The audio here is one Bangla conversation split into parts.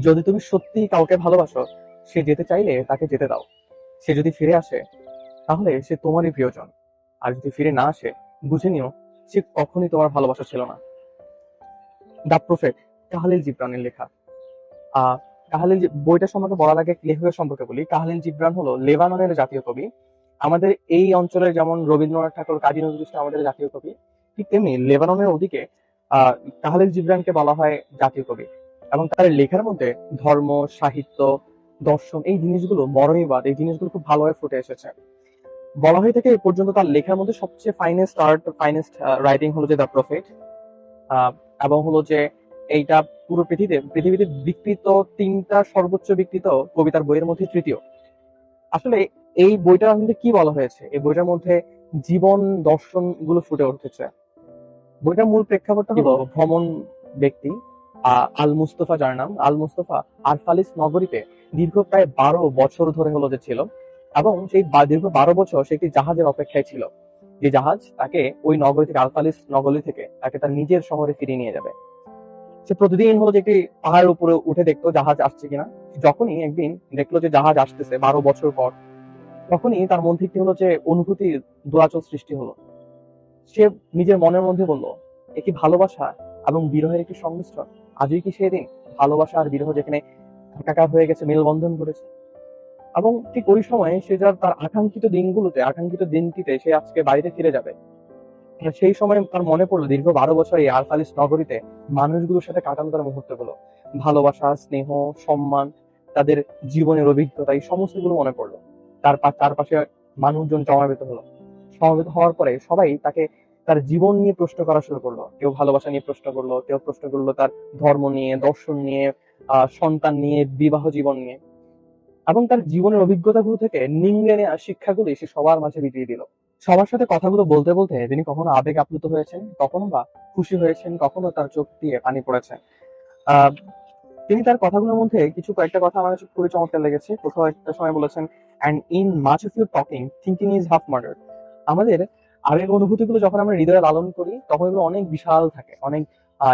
যদি তুমি সত্যি কাউকে ভালোবাসো, সে যেতে চাইলে তাকে যেতে দাও। সে যদি ফিরে আসে, তাহলে সে তোমারই প্রিয়জন। আর যদি ফিরে না আসে, বুঝে নিও, সে কখনই তোমার ভালোবাসা ছিল না। দ্য প্রফেট কাহালিল জিব্রানের লেখা। আহ কাহালিল বইটা সম্পর্কে বলার আগে লেখকের সম্পর্কে বলি। কাহালিল জিব্রান হলো লেবাননের জাতীয় কবি। আমাদের এই অঞ্চলের যেমন রবীন্দ্রনাথ ঠাকুর, কাজী নজরুল ইসলাম আমাদের জাতীয় কবি, ঠিক তেমনি লেবাননের ওদিকে আহ কাহালিল জিব্রানকে বলা হয় জাতীয় কবি। এবং তার লেখার মধ্যে ধর্ম সাহিত্য দর্শন এই জিনিসগুলো মরমীবাদ এই জিনিসগুলো খুব ভালোভাবে ফুটে এসেছে। বলা হয়ে থাকে এ পর্যন্ত তার লেখার মধ্যে সবচেয়ে ফাইনেস্ট আর্ট ফাইনেস্ট রাইটিং হলো যে দ্য প্রফেট এবং হলো যে এইটা পুরো পৃথিবীতে পৃথিবীতে বিকৃত তিনটা সর্বোচ্চ বিকৃত কবিতার বইয়ের মধ্যে তৃতীয়। আসলে এই বইটার মধ্যে কি বলা হয়েছে? এই বইটার মধ্যে জীবন দর্শনগুলো ফুটে উঠেছে। বইটার মূল প্রেক্ষাপটটা হলো ভ্রমণ ব্যক্তি আল মুস্তফা যার নাম আল মুস্তফা আরফালিস নগরীতে দীর্ঘ প্রায় বারো বছর ধরে হলো যে ছিল এবং সেই দীর্ঘ বারো বছর সে একটি জাহাজের অপেক্ষায় ছিল। যে জাহাজ তাকে ওই নগরী থেকে আলফালিস নগরী থেকে তাকে তার নিজের শহরে ফিরিয়ে নিয়ে যাবে। সে প্রতিদিন হলো যে একটি পাহাড়ের উপরে উঠে দেখতো জাহাজ আসছে কিনা। যখনই একদিন দেখল যে জাহাজ আসতেছে বারো বছর পর, তখনই তার মধ্যে একটি হলো যে অনুভূতি দোলাচল সৃষ্টি হলো। সে নিজের মনের মধ্যে বলল একটি ভালোবাসা এবং বিরহের একটি সংমিশ্রণ? আজই কি সেদিন ভালোবাসা আর বিরহ যেখানে একাকার হয়ে গেছে মেলবন্ধন করেছে? এবং ঠিক ওই সময় সে যার তার আকাঙ্ক্ষিত দিনগুলোতে, আকাঙ্ক্ষিত দিনটিতে সে আজকে বাড়িতে ফিরে যাবে। সেই সময় তার মনে পড়ল দীর্ঘ বারো বছর এই আলফালিস নগরীতে মানুষগুলোর সাথে কাটানো তার মুহূর্তগুলো। ভালোবাসা, স্নেহ, সম্মান, তাদের জীবনের অভিজ্ঞতা, এই সমস্তগুলো মনে পড়ল। তার চারপাশে মানুষজন জমাবেত হলো। সমাবেত হওয়ার পরে সবাই তাকে তার জীবন নিয়ে প্রশ্ন করা শুরু করল। কেউ ভালোবাসা নিয়ে প্রশ্ন করল, কেউ প্রশ্ন করল তার ধর্ম নিয়ে, দর্শন নিয়ে সন্তান নিয়ে, বিবাহ জীবন নিয়ে। এবং তার জীবনের অভিজ্ঞতাগুলো থেকে নিংড়ে নেওয়া শিক্ষাগুলি সে সবার মাঝে বিটিয়ে দিল। সবার সাথে কথাগুলো বলতে বলতে তিনি কখনো আবেগ আপ্লুত হয়েছেন, কখনো বা খুশি হয়েছেন, কখনো তার চোখ দিয়ে পানি পড়েছে। তিনি তার কথাগুলোর মধ্যে কিছু কয়েকটা কথা আমার কাছে খুবই চমৎকার লেগেছে। কোথাও একটা সময় বলেছেন and in much of your talking thinking is half murder আমাদের আবেগ অনুভূতিগুলো যখন আমরা হৃদয়ে লালন করি তখন এগুলো অনেক বিশাল থাকে অনেক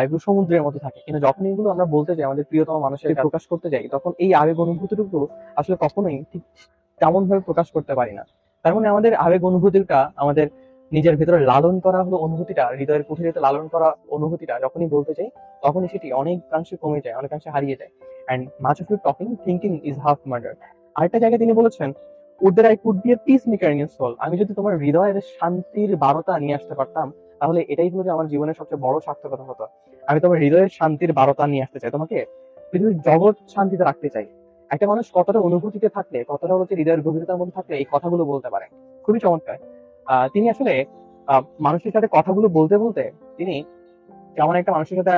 এগুলো সমুদ্রের মতো থাকে। কিন্তু যখন এগুলো আমরা বলতে যাই আমাদের প্রিয়তম মানুষের প্রকাশ করতে যাই তখন এই আবেগ অনুভূতিটুকু আসলে কখনোই ঠিক তেমন ভাবে প্রকাশ করতে পারি না। তার মানে আমাদের আবেগ অনুভূতিটা আমাদের নিজের ভেতরে লালন করা হলো অনুভূতিটা হৃদয়ের কুঠিরিতে লালন করা অনুভূতিটা যখনই বলতে চাই তখনই সেটি অনেকাংশে কমে যায় অনেকাংশে হারিয়ে যায়। And much of your talking thinking is half murder আরেকটা জায়গায় তিনি বলেছেন would that I could a peace maker in soul আমি যদি তোমার হৃদয়ের শান্তির বারতা নিয়ে আসতে পারতাম, তাহলে এটাই হলো যে আমার জীবনের সবচেয়ে বড় সার্থকতা হতো। আমি তোমার হৃদয়ের শান্তির বারতা নিয়ে আসতে চাই। তোমাকে পৃথিবীর জগৎ শান্তিতে রাখতে চাই। একটা মানুষ কতটা অনুভূতিতে থাকলে, কতটা হচ্ছে হৃদয়ের গভীরতার মধ্যে থাকলে এই কথাগুলো বলতে পারে। খুবই চমৎকার। তিনি আসলে মানুষের সাথে কথাগুলো বলতে বলতে তিনি যেমন একটা মানুষের সাথে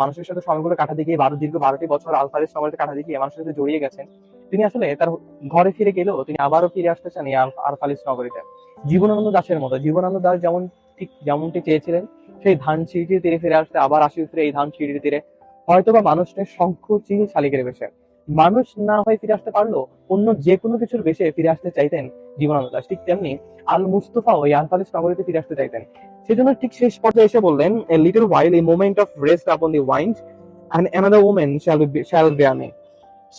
মানুষের সাথে সময়গুলো কাটা গিয়ে বারো, দীর্ঘ বারোটি বছর আলফারের সময়টা কাটাতে গিয়ে মানুষের সাথে জড়িয়ে গেছেন। তিনি আসলে তার ঘরে ফিরে গেলেও তিনি আবারও ফিরে আসতে চান এই আল- নগরীতে। জীবনানন্দ দাসের মতো, জীবনানন্দ দাস যেমন ঠিক যেমনটি চেয়েছিলেন, সেই ধান সিঁড়িটির তীরে ফিরে আসতে, আবার আসি ফিরে এই ধান সিঁড়ির তীরে হয়তো বা মানুষের শঙ্খ চিল শালিকের বেশে। মানুষ না হয়ে ফিরে আসতে পারল অন্য যে কোনো কিছুর বেশে ফিরে আসতে চাইতেন জীবনানন্দ দাস। ঠিক তেমনি আল মুস্তফা ওই আলফালিস নগরীতে ফিরে আসতে চাইতেন। সেজন্য ঠিক শেষ পর্যায়ে এসে বললেন little while a moment of rest upon the wind and another woman shall shall bear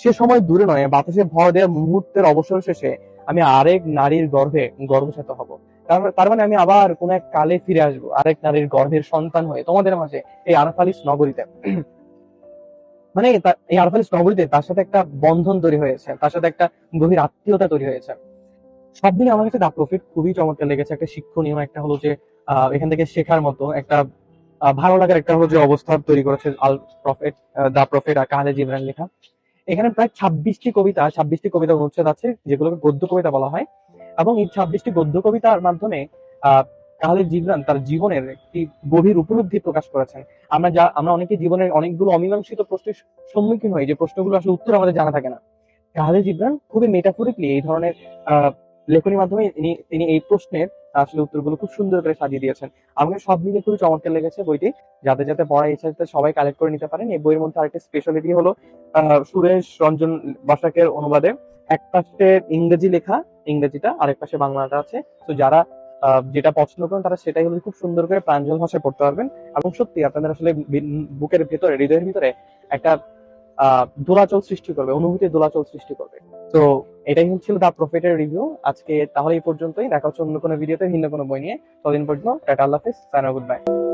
সে সময় দূরে নয়, বাতাসে ভর দেওয়া মুহূর্তের অবসর শেষে আমি আরেক নারীর গর্ভে গর্ভজাত হব। তার তার মানে আমি আবার কোন এক কালে ফিরে আসব, আরেক নারীর গর্ভের সন্তান হয়ে। তোমাদের মাঝে এই আরফালিস নগরীতে মানে এই আরফালিস নগরীতে তার সাথে একটা বন্ধন তৈরি হয়েছে, তার সাথে একটা গভীর আত্মীয়তা তৈরি হয়েছে। সব দিনে আমার কাছে দা প্রফিট খুবই চমৎকার লেগেছে। একটা শিক্ষণীয় একটা হলো যে এখান থেকে শেখার মতো একটা ভালো লাগার একটা হলো যে অবস্থা তৈরি করেছে আল, প্রফেট দা প্রফেট কাহালে জিবরান লেখা। এখানে প্রায় ছাব্বিশটি কবিতা ছাব্বিশটি কবিতা অনুচ্ছেদ আছে, যেগুলোকে গদ্য কবিতা বলা হয়। এবং এই ছাব্বিশটি গদ্য কবিতার মাধ্যমে আহ কাহালে জিবরান তার জীবনের একটি গভীর উপলব্ধি প্রকাশ করেছেন। আমরা যা, আমরা অনেকে জীবনের অনেকগুলো অমীমাংসিত প্রশ্নের সম্মুখীন হই, যে প্রশ্নগুলো আসলে উত্তর আমাদের জানা থাকে না। কাহালে জিবরান খুবই মেটাফোরিকলি এই ধরনের আহ লেখনীর মাধ্যমে তিনি এই প্রশ্নের আসলে উত্তরগুলো খুব সুন্দর করে সাজিয়ে দিয়েছেন। আমাকে সব মিলে খুবই চমৎকার লেগেছে বইটি। যাতে যাতে পড়া ইচ্ছা সবাই কালেক্ট করে নিতে পারেন। এই বইয়ের মধ্যে আরেকটা স্পেশালিটি হলো সুরেশ রঞ্জন বাসাকের অনুবাদে। এক পাশে ইংরেজি লেখা, ইংরেজিটা আরেক পাশে বাংলাটা আছে। তো যারা যেটা পছন্দ করেন তারা সেটাই হলো খুব সুন্দর করে প্রাঞ্জল ভাষায় পড়তে পারবেন। এবং সত্যি আপনাদের আসলে বুকের ভেতরে, হৃদয়ের ভিতরে একটা দোলাচল সৃষ্টি করবে, অনুভূতি দোলাচল সৃষ্টি করবে। তো এটাই হচ্ছিল দা প্রফিটের রিভিউ আজকে তাহলে এই পর্যন্তই। দেখা হচ্ছে অন্য কোনো ভিডিওতে ভিন্ন কোনো বই নিয়ে। ততদিন পর্যন্ত, টাটা, আল্লাহ হাফিজ সাইনা গুড বাই